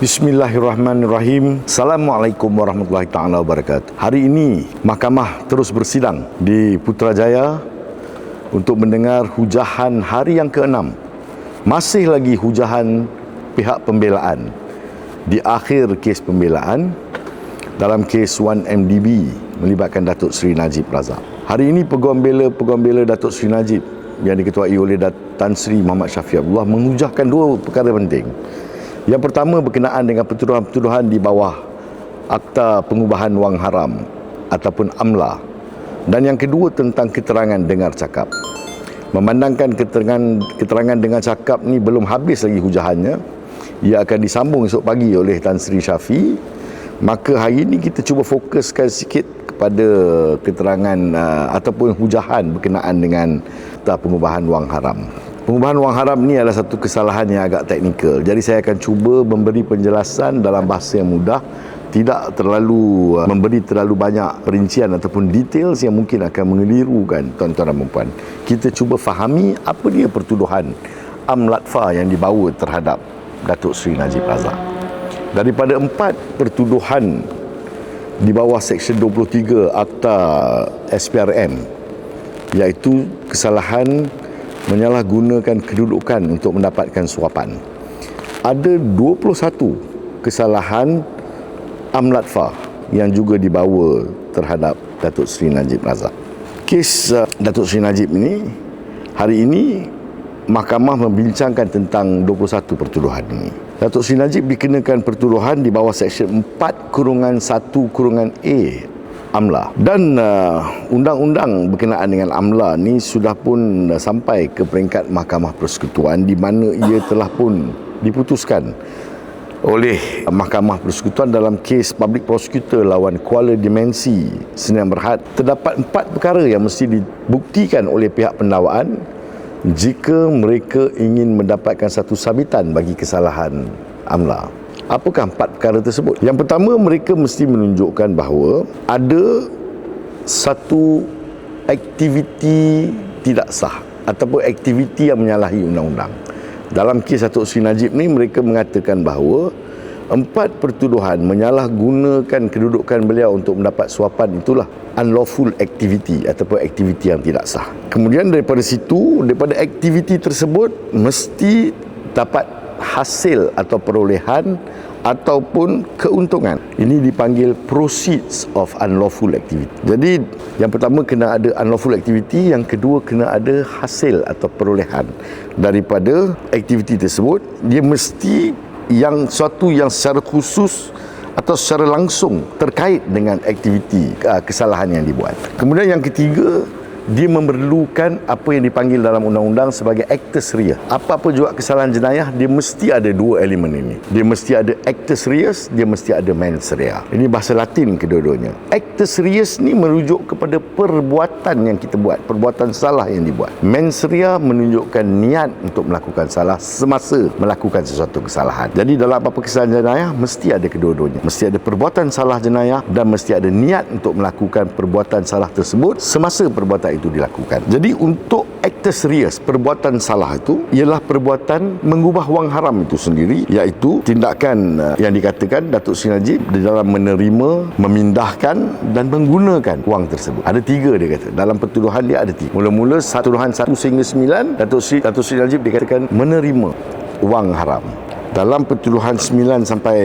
Bismillahirrahmanirrahim. Assalamualaikum warahmatullahi taala wabarakatuh. Hari ini mahkamah terus bersidang di Putrajaya untuk mendengar hujahan hari yang keenam. Masih lagi hujahan pihak pembelaan di akhir kes pembelaan dalam kes 1MDB melibatkan Datuk Seri Najib Razak. Hari ini peguam bela-peguam bela Datuk Seri Najib yang diketuai oleh Tan Sri Muhammad Syafiq Abdullah menghujahkan dua perkara penting. Yang pertama berkenaan dengan pertuduhan-pertuduhan di bawah Akta Pengubahan Wang Haram ataupun AMLA dan yang kedua tentang keterangan dengar cakap. Memandangkan keterangan keterangan dengar cakap ni belum habis lagi hujahannya, ia akan disambung esok pagi oleh Tan Sri Syafi. Maka hari ini kita cuba fokuskan sikit kepada keterangan uh, ataupun hujahan berkenaan dengan Pengubahan Wang Haram. Pengubahan wang haram ni adalah satu kesalahan yang agak teknikal. Jadi saya akan cuba memberi penjelasan dalam bahasa yang mudah, tidak terlalu uh, memberi terlalu banyak perincian ataupun details yang mungkin akan mengelirukan tuan-tuan dan puan. Kita cuba fahami apa dia pertuduhan amlatfa yang dibawa terhadap Datuk Seri Najib Razak. Daripada empat pertuduhan di bawah Seksyen 23 Akta SPRM iaitu kesalahan menyalahgunakan kedudukan untuk mendapatkan suapan. Ada 21 kesalahan amlatfa yang juga dibawa terhadap Datuk Seri Najib Razak. Kes uh, Datuk Seri Najib ini hari ini mahkamah membincangkan tentang 21 pertuduhan ini. Datuk Seri Najib dikenakan pertuduhan di bawah Seksyen 4 kurungan 1 kurungan A AMLA. Dan uh, undang-undang berkenaan dengan AMLA ni sudah pun uh, sampai ke peringkat Mahkamah Persekutuan di mana ia telah pun diputuskan. Oleh. Mahkamah Persekutuan dalam kes public prosecutor lawan Kuala Dimensi Sdn Berhad terdapat empat perkara yang mesti dibuktikan oleh pihak pendakwaan jika mereka ingin mendapatkan satu sabitan bagi kesalahan AMLA. Apakah empat perkara tersebut? Yang pertama, mereka mesti menunjukkan bahawa ada satu aktiviti tidak sah ataupun aktiviti yang menyalahi undang-undang. Dalam kes Datuk Sri Najib ni mereka mengatakan bahawa empat pertuduhan menyalahgunakan kedudukan beliau untuk mendapat suapan itulah unlawful activity ataupun aktiviti yang tidak sah. Kemudian daripada situ, daripada aktiviti tersebut mesti dapat hasil atau perolehan ataupun keuntungan. Ini dipanggil proceeds of unlawful activity. Jadi yang pertama kena ada unlawful activity, yang kedua kena ada hasil atau perolehan daripada aktiviti tersebut. Dia mesti yang suatu yang secara khusus atau secara langsung terkait dengan aktiviti uh, kesalahan yang dibuat. Kemudian yang ketiga dia memerlukan apa yang dipanggil dalam undang-undang sebagai actus rea. Apa-apa juga kesalahan jenayah, dia mesti ada dua elemen ini. Dia mesti ada actus reus, dia mesti ada mens rea. Ini bahasa Latin kedua-duanya. Actus reus ni merujuk kepada perbuatan yang kita buat, perbuatan salah yang dibuat. Mens rea menunjukkan niat untuk melakukan salah semasa melakukan sesuatu kesalahan. Jadi dalam apa-apa kesalahan jenayah, mesti ada kedua-duanya. Mesti ada perbuatan salah jenayah dan mesti ada niat untuk melakukan perbuatan salah tersebut semasa perbuatan itu dilakukan. Jadi untuk actus reus perbuatan salah itu ialah perbuatan mengubah wang haram itu sendiri iaitu tindakan uh, yang dikatakan Datuk Sri Najib di dalam menerima, memindahkan dan menggunakan wang tersebut. Ada tiga dia kata. Dalam pertuduhan dia ada tiga. Mula-mula satu tuduhan satu sehingga sembilan Datuk Sri, Datuk Sri Najib dikatakan menerima wang haram. Dalam pertuduhan 9 sampai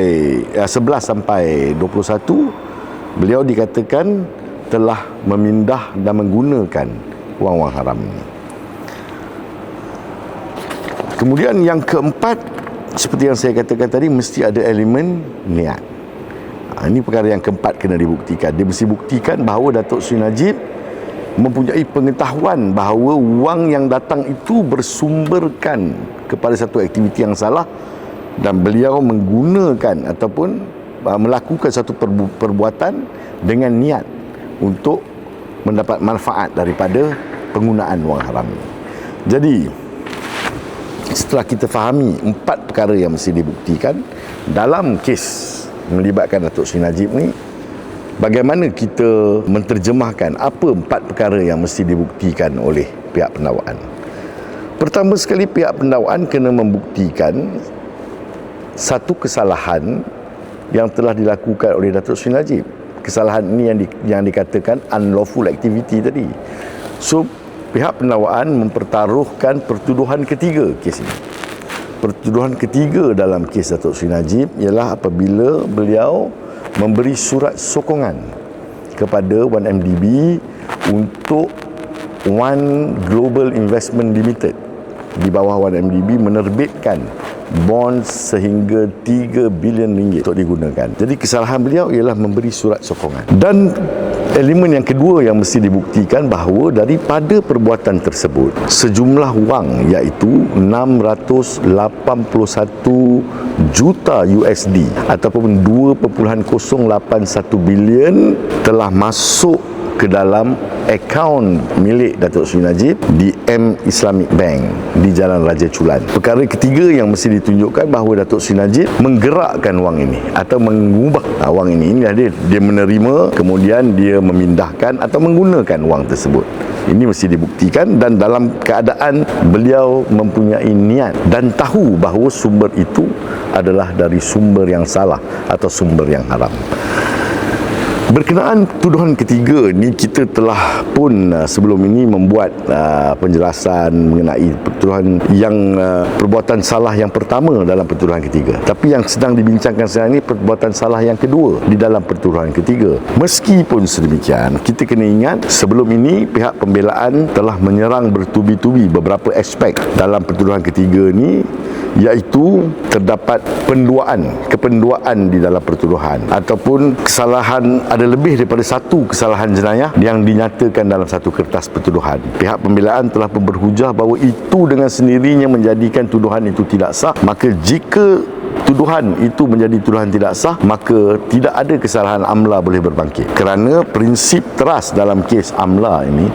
eh, 11 sampai 21 beliau dikatakan telah memindah dan menggunakan wang-wang haram ini. Kemudian yang keempat seperti yang saya katakan tadi mesti ada elemen niat. Ha, ini perkara yang keempat kena dibuktikan. Dia mesti buktikan bahawa Datuk Sri Najib mempunyai pengetahuan bahawa wang yang datang itu bersumberkan kepada satu aktiviti yang salah dan beliau menggunakan ataupun uh, melakukan satu perbuatan dengan niat untuk mendapat manfaat daripada penggunaan wang haram ini. Jadi setelah kita fahami empat perkara yang mesti dibuktikan dalam kes melibatkan Datuk Sri Najib ni bagaimana kita menterjemahkan apa empat perkara yang mesti dibuktikan oleh pihak pendakwaan. Pertama sekali pihak pendakwaan kena membuktikan satu kesalahan yang telah dilakukan oleh Datuk Sri Najib. Kesalahan ini yang di, yang dikatakan unlawful activity tadi. So pihak penakwaan mempertaruhkan pertuduhan ketiga kes ini. Pertuduhan ketiga dalam kes Datuk Sri Najib ialah apabila beliau memberi surat sokongan kepada 1MDB untuk One Global Investment Limited di bawah 1MDB menerbitkan bond sehingga 3 bilion ringgit untuk digunakan. Jadi kesalahan beliau ialah memberi surat sokongan. Dan elemen yang kedua yang mesti dibuktikan bahawa daripada perbuatan tersebut sejumlah wang iaitu 681 juta USD ataupun 2.081 bilion telah masuk ke dalam akaun milik Datuk Seri Najib di M Islamic Bank di Jalan Raja Culan. Perkara ketiga yang mesti ditunjukkan bahawa Datuk Seri Najib menggerakkan wang ini atau mengubah ah, wang ini. Inilah dia. Dia menerima kemudian dia memindahkan atau menggunakan wang tersebut. Ini mesti dibuktikan dan dalam keadaan beliau mempunyai niat dan tahu bahawa sumber itu adalah dari sumber yang salah atau sumber yang haram. Berkenaan tuduhan ketiga ni kita telah pun uh, sebelum ini membuat uh, penjelasan mengenai tuduhan yang uh, perbuatan salah yang pertama dalam pertuduhan ketiga. Tapi yang sedang dibincangkan sekarang ini perbuatan salah yang kedua di dalam pertuduhan ketiga. Meskipun sedemikian, kita kena ingat sebelum ini pihak pembelaan telah menyerang bertubi-tubi beberapa aspek dalam pertuduhan ketiga ni iaitu terdapat penduaan, kependuaan di dalam pertuduhan ataupun kesalahan ada lebih daripada satu kesalahan jenayah yang dinyatakan dalam satu kertas pertuduhan. Pihak pembelaan telah berhujah bahawa itu dengan sendirinya menjadikan tuduhan itu tidak sah. Maka jika tuduhan itu menjadi tuduhan tidak sah maka tidak ada kesalahan amla boleh berbangkit. Kerana prinsip teras dalam kes amla ini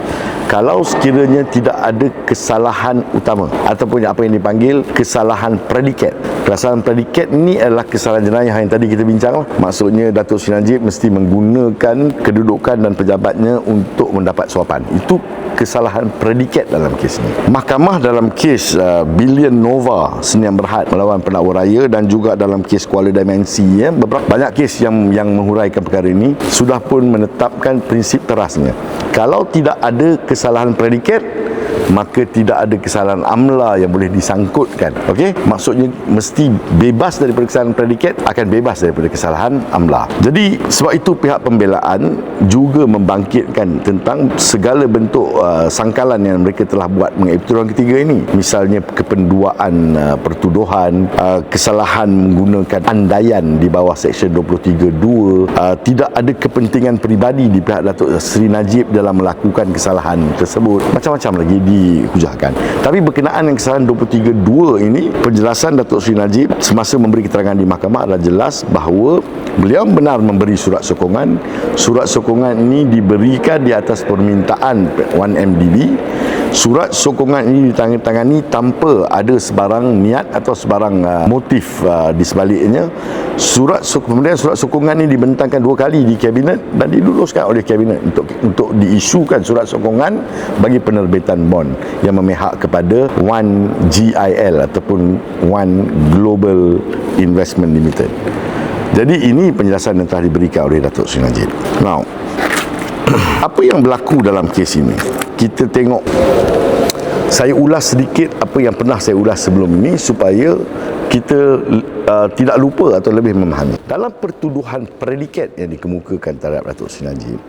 kalau sekiranya tidak ada kesalahan utama ataupun apa yang dipanggil kesalahan predikat. Kesalahan predikat ini adalah kesalahan jenayah yang tadi kita bincang lah. maksudnya Datuk Sri Najib mesti menggunakan kedudukan dan pejabatnya untuk mendapat suapan. Itu kesalahan predikat dalam kes ini mahkamah dalam kes uh, Billion Nova Seniam Berhad melawan penakwa raya dan juga dalam kes Kuala Dimensi ya. Beberapa banyak kes yang yang menghuraikan perkara ini sudah pun menetapkan prinsip terasnya. Kalau tidak ada kesalahan predikat maka tidak ada kesalahan amla yang boleh disangkutkan. Okey? Maksudnya mesti bebas daripada kesalahan predikat akan bebas daripada kesalahan amla. Jadi sebab itu pihak pembelaan juga membangkitkan tentang segala bentuk uh, sangkalan yang mereka telah buat mengenai pertuduhan ketiga ini. Misalnya kependuaan uh, pertuduhan uh, kesalahan menggunakan andaian di bawah seksyen 23.2 uh, tidak ada kepentingan peribadi di pihak Datuk Seri Najib dalam melakukan kesalahan tersebut. Macam-macam lagi di dihujahkan. Tapi berkenaan dengan kesalahan 23.2 ini, penjelasan Datuk Seri Najib semasa memberi keterangan di mahkamah adalah jelas bahawa beliau benar memberi surat sokongan. Surat sokongan ini diberikan di atas permintaan 1MDB surat sokongan ini ditangani tanpa ada sebarang niat atau sebarang uh, motif uh, di sebaliknya. Surat kemudian surat sokongan ini dibentangkan dua kali di kabinet dan diluluskan oleh kabinet untuk untuk diisukan surat sokongan bagi penerbitan bond yang memihak kepada One GIL ataupun One Global Investment Limited. Jadi ini penjelasan yang telah diberikan oleh Datuk Sri Najib. Now apa yang berlaku dalam kes ini kita tengok saya ulas sedikit apa yang pernah saya ulas sebelum ini supaya kita uh, tidak lupa atau lebih memahami. Dalam pertuduhan predikat yang dikemukakan terhadap Datuk Sri Najib,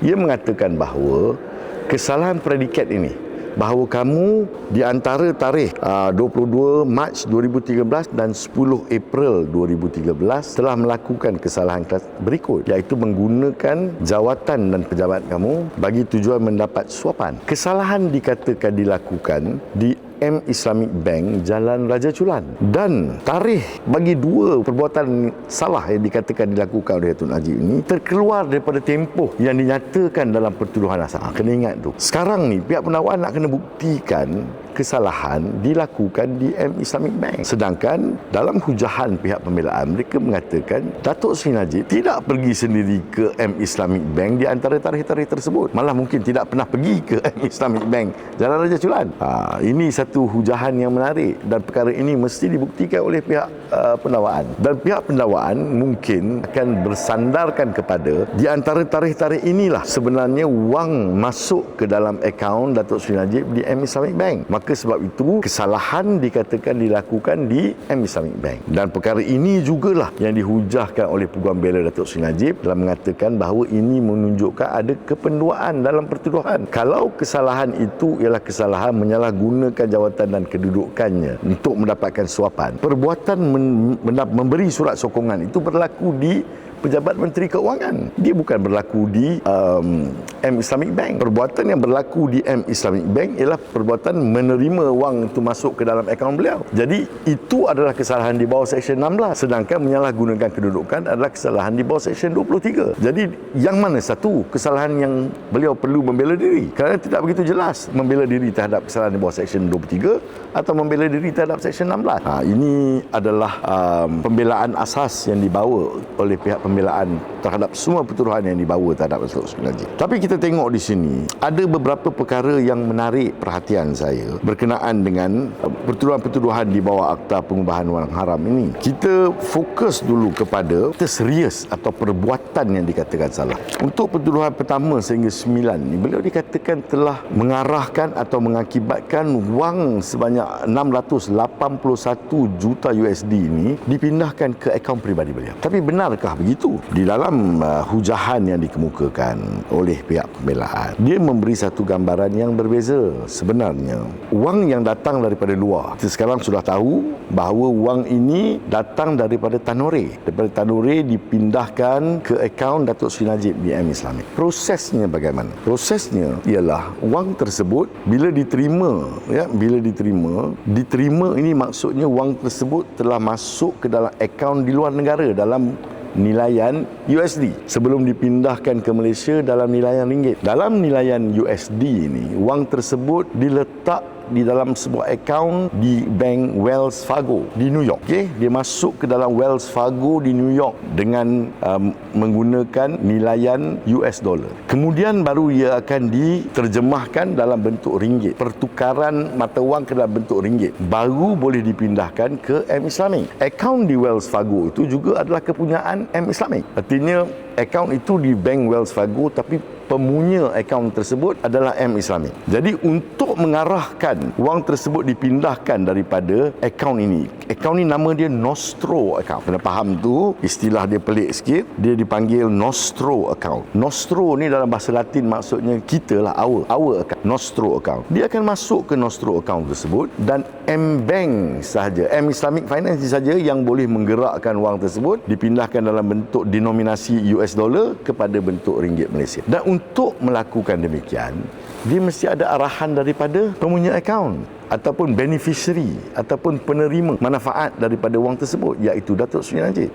ia mengatakan bahawa kesalahan predikat ini bahawa kamu di antara tarikh uh, 22 Mac 2013 dan 10 April 2013 telah melakukan kesalahan berikut iaitu menggunakan jawatan dan pejabat kamu bagi tujuan mendapat suapan. Kesalahan dikatakan dilakukan di M Islamic Bank Jalan Raja Culan dan tarikh bagi dua perbuatan salah yang dikatakan dilakukan oleh Tun Haji ini terkeluar daripada tempoh yang dinyatakan dalam pertuduhan asal. Ha, kena ingat tu. Sekarang ni pihak penawar nak kena buktikan kesalahan dilakukan di M Islamic Bank. Sedangkan dalam hujahan pihak pembelaan mereka mengatakan Datuk Seri Najib tidak pergi sendiri ke M Islamic Bank di antara tarikh-tarikh tersebut. Malah mungkin tidak pernah pergi ke M Islamic Bank Jalan Raja Culan. Ha, ini satu hujahan yang menarik dan perkara ini mesti dibuktikan oleh pihak uh, pendakwaan. Dan pihak pendakwaan mungkin akan bersandarkan kepada di antara tarikh-tarikh inilah sebenarnya wang masuk ke dalam akaun Datuk Seri Najib di M Islamic Bank. Sebab itu kesalahan dikatakan dilakukan di M Islamic Bank. Dan perkara ini jugalah yang dihujahkan oleh Peguam Bela Datuk Seri Najib dalam mengatakan bahawa ini menunjukkan ada kependuaan dalam pertuduhan. Kalau kesalahan itu ialah kesalahan menyalahgunakan jawatan dan kedudukannya untuk mendapatkan suapan. Perbuatan men- memberi surat sokongan itu berlaku di pejabat Menteri Keuangan. Dia bukan berlaku di um, M Islamic Bank. Perbuatan yang berlaku di M Islamic Bank ialah perbuatan menerima wang itu masuk ke dalam akaun beliau. Jadi itu adalah kesalahan di bawah Seksyen 16. Sedangkan menyalahgunakan kedudukan adalah kesalahan di bawah Seksyen 23. Jadi yang mana satu kesalahan yang beliau perlu membela diri? Kerana tidak begitu jelas membela diri terhadap kesalahan di bawah Seksyen 23 atau membela diri terhadap Seksyen 16. Ha, ini adalah um, pembelaan asas yang dibawa oleh pihak pembelaan terhadap semua pertuduhan yang dibawa terhadap Datuk Najib. Tapi kita tengok di sini ada beberapa perkara yang menarik perhatian saya berkenaan dengan uh, pertuduhan-pertuduhan di bawah Akta Pengubahan Wang Haram ini. Kita fokus dulu kepada serius atau perbuatan yang dikatakan salah. Untuk pertuduhan pertama sehingga sembilan ni beliau dikatakan telah mengarahkan atau mengakibatkan wang sebanyak 681 juta USD ini dipindahkan ke akaun peribadi beliau. Tapi benarkah begitu? itu di dalam uh, hujahan yang dikemukakan oleh pihak pembelaan dia memberi satu gambaran yang berbeza sebenarnya wang yang datang daripada luar kita sekarang sudah tahu bahawa wang ini datang daripada Tanore daripada Tanore dipindahkan ke akaun Datuk Sri Najib di M Islamic prosesnya bagaimana prosesnya ialah wang tersebut bila diterima ya bila diterima diterima ini maksudnya wang tersebut telah masuk ke dalam akaun di luar negara dalam nilaian USD sebelum dipindahkan ke Malaysia dalam nilaian ringgit. Dalam nilaian USD ini, wang tersebut diletak di dalam sebuah akaun di bank Wells Fargo di New York. Okey, dia masuk ke dalam Wells Fargo di New York dengan um, menggunakan nilaian US dollar. Kemudian baru ia akan diterjemahkan dalam bentuk ringgit. Pertukaran mata wang ke dalam bentuk ringgit baru boleh dipindahkan ke M Islamic. Akaun di Wells Fargo itu juga adalah kepunyaan M Islamic. Artinya akaun itu di bank Wells Fargo tapi pemunya akaun tersebut adalah M Islamic. Jadi untuk mengarahkan wang tersebut dipindahkan daripada akaun ini. Akaun ini nama dia Nostro account. Kena faham tu istilah dia pelik sikit. Dia dipanggil Nostro account. Nostro ni dalam bahasa Latin maksudnya kita lah our our account. Nostro account. Dia akan masuk ke Nostro account tersebut dan M Bank sahaja, M Islamic Finance sahaja yang boleh menggerakkan wang tersebut dipindahkan dalam bentuk denominasi US dollar kepada bentuk ringgit Malaysia. Dan untuk melakukan demikian dia mesti ada arahan daripada pemunya akaun ataupun beneficiary ataupun penerima manfaat daripada wang tersebut iaitu Datuk Seri Najib.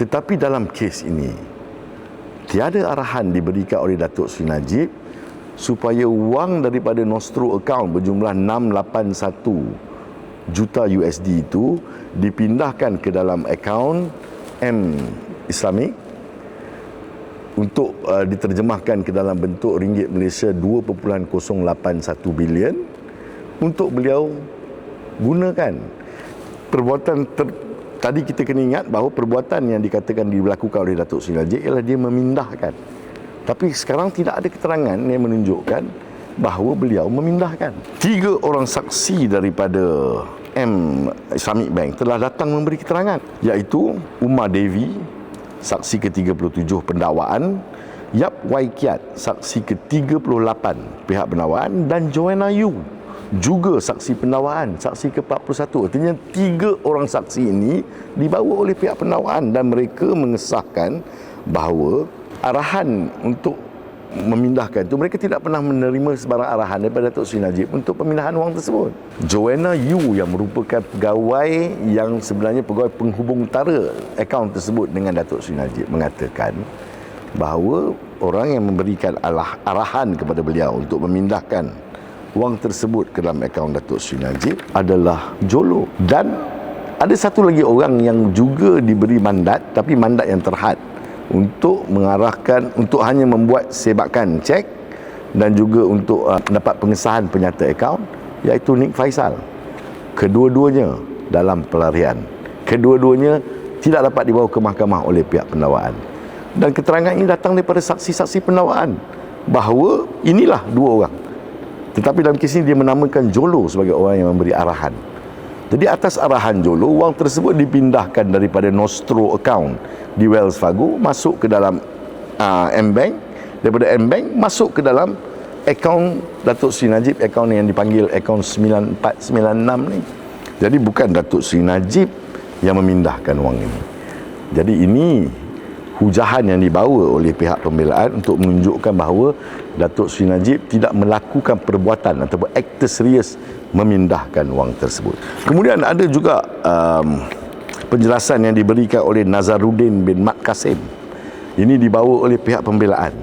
Tetapi dalam kes ini tiada arahan diberikan oleh Datuk Seri Najib supaya wang daripada Nostro account berjumlah 681 juta USD itu dipindahkan ke dalam akaun M Islamic untuk uh, diterjemahkan ke dalam bentuk ringgit Malaysia 2.081 bilion untuk beliau gunakan. Perbuatan ter, tadi kita kena ingat bahawa perbuatan yang dikatakan dilakukan oleh Datuk Seri Najib ialah dia memindahkan. Tapi sekarang tidak ada keterangan yang menunjukkan bahawa beliau memindahkan. Tiga orang saksi daripada M Islamic Bank telah datang memberi keterangan iaitu Umar Devi saksi ke-37 pendakwaan, Yap Wai Kiat, saksi ke-38 pihak pendakwaan dan Joanna Yu juga saksi pendakwaan, saksi ke-41. Artinya tiga orang saksi ini dibawa oleh pihak pendakwaan dan mereka mengesahkan bahawa arahan untuk memindahkan itu mereka tidak pernah menerima sebarang arahan daripada Datuk Seri Najib untuk pemindahan wang tersebut. Joanna Yu yang merupakan pegawai yang sebenarnya pegawai penghubung utara akaun tersebut dengan Datuk Seri Najib mengatakan bahawa orang yang memberikan arahan kepada beliau untuk memindahkan wang tersebut ke dalam akaun Datuk Sri Najib adalah jolo. Dan ada satu lagi orang yang juga diberi mandat tapi mandat yang terhad untuk mengarahkan untuk hanya membuat sebakan cek dan juga untuk uh, mendapat pengesahan penyata akaun iaitu Nick Faisal. Kedua-duanya dalam pelarian. Kedua-duanya tidak dapat dibawa ke mahkamah oleh pihak pendawaan. Dan keterangan ini datang daripada saksi-saksi pendawaan bahawa inilah dua orang tetapi dalam kes ini dia menamakan Jolo sebagai orang yang memberi arahan jadi atas arahan Jolo, wang tersebut dipindahkan daripada Nostro account di Wells Fargo masuk ke dalam uh, M-Bank. Daripada M-Bank masuk ke dalam akaun Datuk Sri Najib, akaun yang dipanggil akaun 9496 ni. Jadi bukan Datuk Sri Najib yang memindahkan wang ini. Jadi ini hujahan yang dibawa oleh pihak pembelaan untuk menunjukkan bahawa Datuk Sri Najib tidak melakukan perbuatan ataupun aktor serius memindahkan wang tersebut. Kemudian ada juga um, penjelasan yang diberikan oleh Nazaruddin bin Mat Kasim. Ini dibawa oleh pihak pembelaan.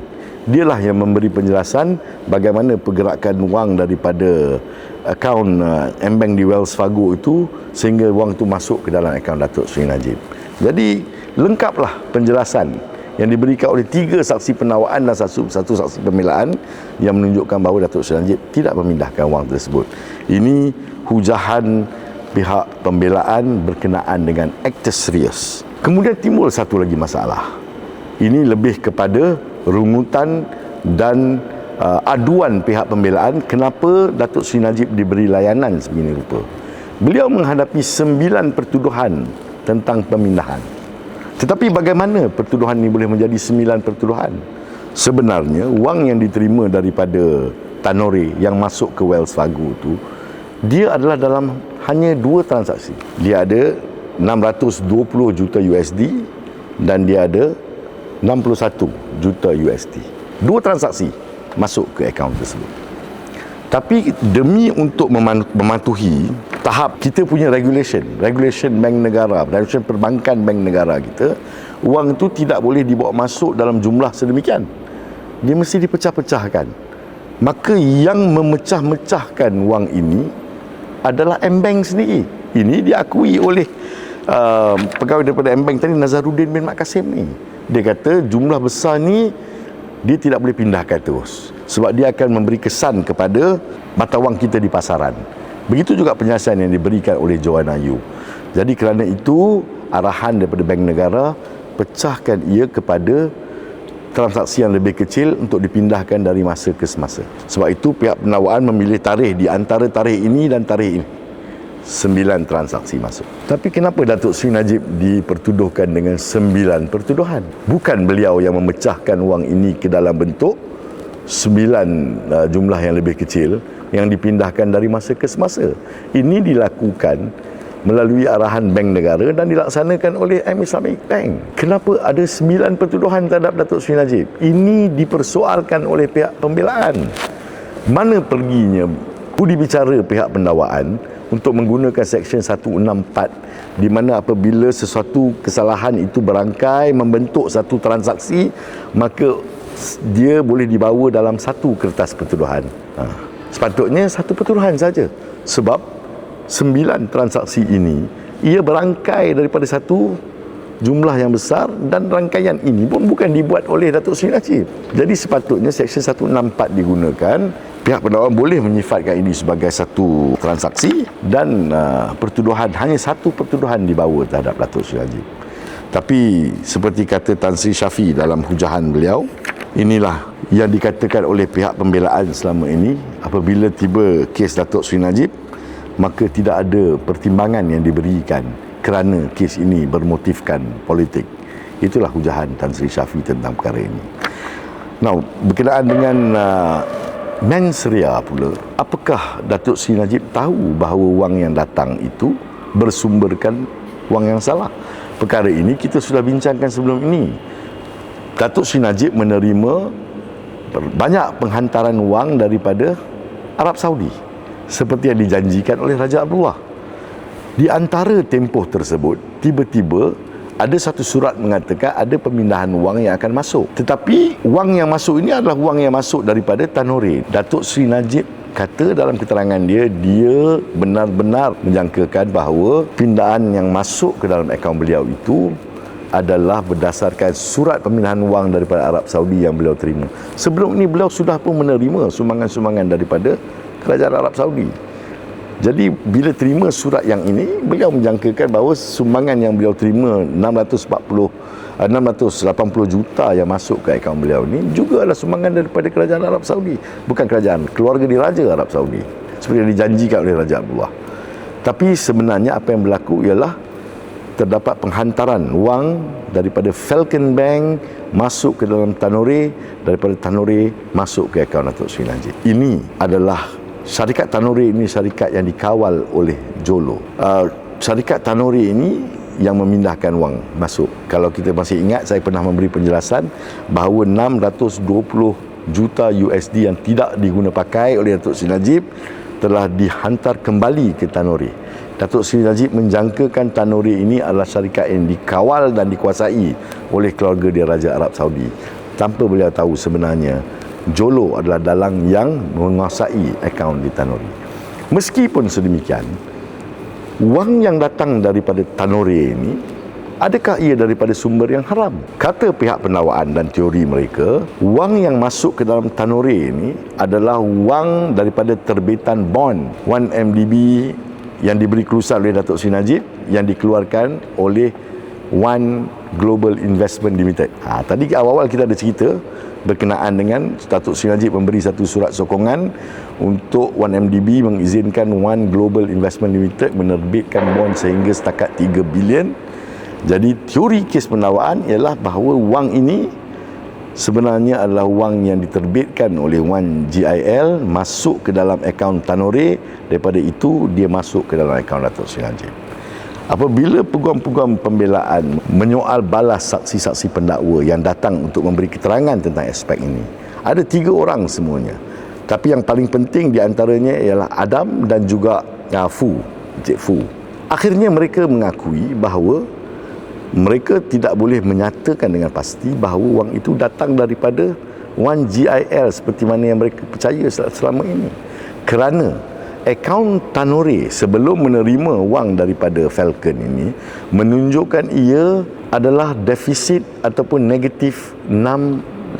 Dialah yang memberi penjelasan bagaimana pergerakan wang daripada akaun uh, M-Bank di Wells Fargo itu sehingga wang itu masuk ke dalam akaun Datuk Sri Najib. Jadi lengkaplah penjelasan yang diberikan oleh tiga saksi penawaan dan satu, satu saksi pembelaan yang menunjukkan bahawa Datuk Seri Najib tidak memindahkan wang tersebut. Ini hujahan pihak pembelaan berkenaan dengan aktor serius. Kemudian timbul satu lagi masalah. Ini lebih kepada rungutan dan uh, aduan pihak pembelaan kenapa Datuk Seri Najib diberi layanan sebegini rupa. Beliau menghadapi sembilan pertuduhan tentang pemindahan. Tetapi bagaimana pertuduhan ini boleh menjadi sembilan pertuduhan? Sebenarnya wang yang diterima daripada Tanore yang masuk ke Wells Fargo itu dia adalah dalam hanya dua transaksi. Dia ada 620 juta USD dan dia ada 61 juta USD. Dua transaksi masuk ke akaun tersebut. Tapi demi untuk mematuhi tahap kita punya regulation, regulation bank negara, regulation perbankan bank negara kita, wang itu tidak boleh dibawa masuk dalam jumlah sedemikian. Dia mesti dipecah-pecahkan. Maka yang memecah-mecahkan wang ini adalah M-Bank sendiri. Ini diakui oleh uh, pegawai daripada M-Bank tadi Nazaruddin bin Mak Kasim ni. Dia kata jumlah besar ni dia tidak boleh pindahkan terus sebab dia akan memberi kesan kepada mata wang kita di pasaran. Begitu juga penjelasan yang diberikan oleh Joanna Yu. Jadi kerana itu arahan daripada Bank Negara pecahkan ia kepada transaksi yang lebih kecil untuk dipindahkan dari masa ke semasa. Sebab itu pihak penawaan memilih tarikh di antara tarikh ini dan tarikh ini. Sembilan transaksi masuk. Tapi kenapa Datuk Sri Najib dipertuduhkan dengan sembilan pertuduhan? Bukan beliau yang memecahkan wang ini ke dalam bentuk sembilan uh, jumlah yang lebih kecil yang dipindahkan dari masa ke semasa. Ini dilakukan melalui arahan bank negara dan dilaksanakan oleh M Islamic Bank. Kenapa ada sembilan pertuduhan terhadap Datuk Sri Najib? Ini dipersoalkan oleh pihak pembelaan. Mana perginya budi bicara pihak pendawaan untuk menggunakan Seksyen 164 di mana apabila sesuatu kesalahan itu berangkai membentuk satu transaksi maka dia boleh dibawa dalam satu kertas pertuduhan. Ha. Sepatutnya satu pertuduhan saja. Sebab sembilan transaksi ini ia berangkai daripada satu jumlah yang besar dan rangkaian ini pun bukan dibuat oleh Datuk Seri Najib. Jadi sepatutnya Seksyen 164 digunakan pihak pendakwa boleh menyifatkan ini sebagai satu transaksi dan uh, pertuduhan hanya satu pertuduhan dibawa terhadap Datuk Seri Najib. Tapi seperti kata Tan Sri Syafi dalam hujahan beliau, inilah yang dikatakan oleh pihak pembelaan selama ini apabila tiba kes Datuk Sri Najib maka tidak ada pertimbangan yang diberikan kerana kes ini bermotifkan politik. Itulah hujahan Tan Sri Syafi tentang perkara ini. Now, berkenaan dengan uh, mensria pula apakah Datuk Sri Najib tahu bahawa wang yang datang itu bersumberkan wang yang salah? Perkara ini kita sudah bincangkan sebelum ini Datuk Sri Najib menerima banyak penghantaran wang daripada Arab Saudi seperti yang dijanjikan oleh Raja Abdullah. Di antara tempoh tersebut, tiba-tiba ada satu surat mengatakan ada pemindahan wang yang akan masuk. Tetapi wang yang masuk ini adalah wang yang masuk daripada Tanore. Datuk Sri Najib kata dalam keterangan dia dia benar-benar menjangkakan bahawa pindahan yang masuk ke dalam akaun beliau itu adalah berdasarkan surat pemilihan wang daripada Arab Saudi yang beliau terima. Sebelum ini beliau sudah pun menerima sumbangan-sumbangan daripada kerajaan Arab Saudi. Jadi bila terima surat yang ini, beliau menjangkakan bahawa sumbangan yang beliau terima 640 680 juta yang masuk ke akaun beliau ini juga adalah sumbangan daripada kerajaan Arab Saudi. Bukan kerajaan, keluarga diraja Arab Saudi. Seperti yang dijanjikan oleh Raja Abdullah. Tapi sebenarnya apa yang berlaku ialah terdapat penghantaran wang daripada Falcon Bank masuk ke dalam Tanuri daripada Tanuri masuk ke akaun Datuk Seri Najib. Ini adalah syarikat Tanuri ini syarikat yang dikawal oleh Jolo. Uh, syarikat Tanuri ini yang memindahkan wang masuk. Kalau kita masih ingat saya pernah memberi penjelasan bahawa 620 juta USD yang tidak diguna pakai oleh Datuk Seri Najib telah dihantar kembali ke Tanuri. Datuk Seri Najib menjangkakan Tanuri ini adalah syarikat yang dikawal dan dikuasai oleh keluarga dia Raja Arab Saudi. Tanpa beliau tahu sebenarnya Jolo adalah dalang yang menguasai akaun di Tanuri. Meskipun sedemikian, wang yang datang daripada Tanuri ini adakah ia daripada sumber yang haram? Kata pihak penawaan dan teori mereka, wang yang masuk ke dalam Tanuri ini adalah wang daripada terbitan bond 1MDB yang diberi kelulusan oleh Datuk Sri Najib yang dikeluarkan oleh One Global Investment Limited. Ha, tadi awal-awal kita ada cerita berkenaan dengan Datuk Sri Najib memberi satu surat sokongan untuk One mdb mengizinkan One Global Investment Limited menerbitkan bond sehingga setakat 3 bilion. Jadi teori kes penawaan ialah bahawa wang ini sebenarnya adalah wang yang diterbitkan oleh Wan GIL masuk ke dalam akaun Tanore. Daripada itu dia masuk ke dalam akaun Datuk Seri Najib apabila peguam-peguam pembelaan menyoal balas saksi-saksi pendakwa yang datang untuk memberi keterangan tentang aspek ini ada tiga orang semuanya. Tapi yang paling penting di antaranya ialah Adam dan juga Fu Encik Fu. Akhirnya mereka mengakui bahawa mereka tidak boleh menyatakan dengan pasti bahawa wang itu datang daripada Wan GIL seperti mana yang mereka percaya selama ini. Kerana akaun Tanuri sebelum menerima wang daripada Falcon ini menunjukkan ia adalah defisit ataupun negatif 680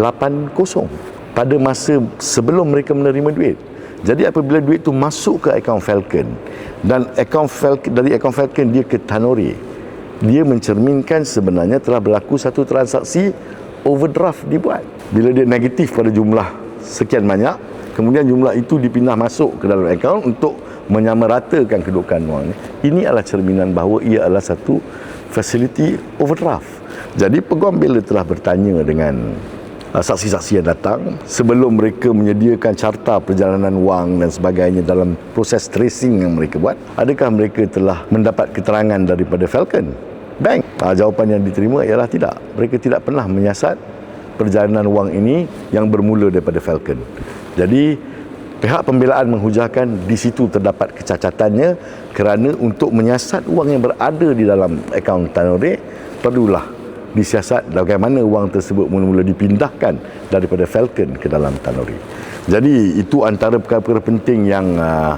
pada masa sebelum mereka menerima duit. Jadi apabila duit itu masuk ke akaun Falcon dan akaun Falcon dari akaun Falcon dia ke Tanuri dia mencerminkan sebenarnya telah berlaku satu transaksi overdraft dibuat. Bila dia negatif pada jumlah sekian banyak, kemudian jumlah itu dipindah masuk ke dalam akaun untuk menyamaratakan kedudukan wang ini. Ini adalah cerminan bahawa ia adalah satu facility overdraft. Jadi peguam bila telah bertanya dengan uh, saksi-saksi yang datang sebelum mereka menyediakan carta perjalanan wang dan sebagainya dalam proses tracing yang mereka buat adakah mereka telah mendapat keterangan daripada Falcon bank uh, jawapan yang diterima ialah tidak mereka tidak pernah menyiasat perjalanan wang ini yang bermula daripada Falcon jadi pihak pembelaan menghujahkan di situ terdapat kecacatannya kerana untuk menyiasat wang yang berada di dalam akaun Tanore perlulah disiasat bagaimana wang tersebut mula-mula dipindahkan daripada Falcon ke dalam Tanuri. Jadi itu antara perkara-perkara penting yang uh,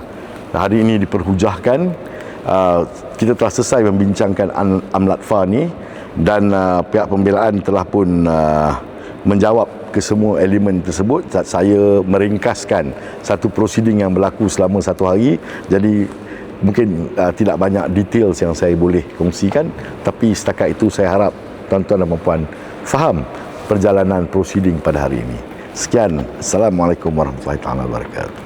hari ini diperhujahkan. Uh, kita telah selesai membincangkan Amlatfa ni dan uh, pihak pembelaan telah pun uh, menjawab ke semua elemen tersebut. Saya meringkaskan satu prosiding yang berlaku selama satu hari. Jadi mungkin uh, tidak banyak details yang saya boleh kongsikan tapi setakat itu saya harap tuan-tuan dan puan faham perjalanan prosiding pada hari ini. Sekian. Assalamualaikum warahmatullahi wabarakatuh.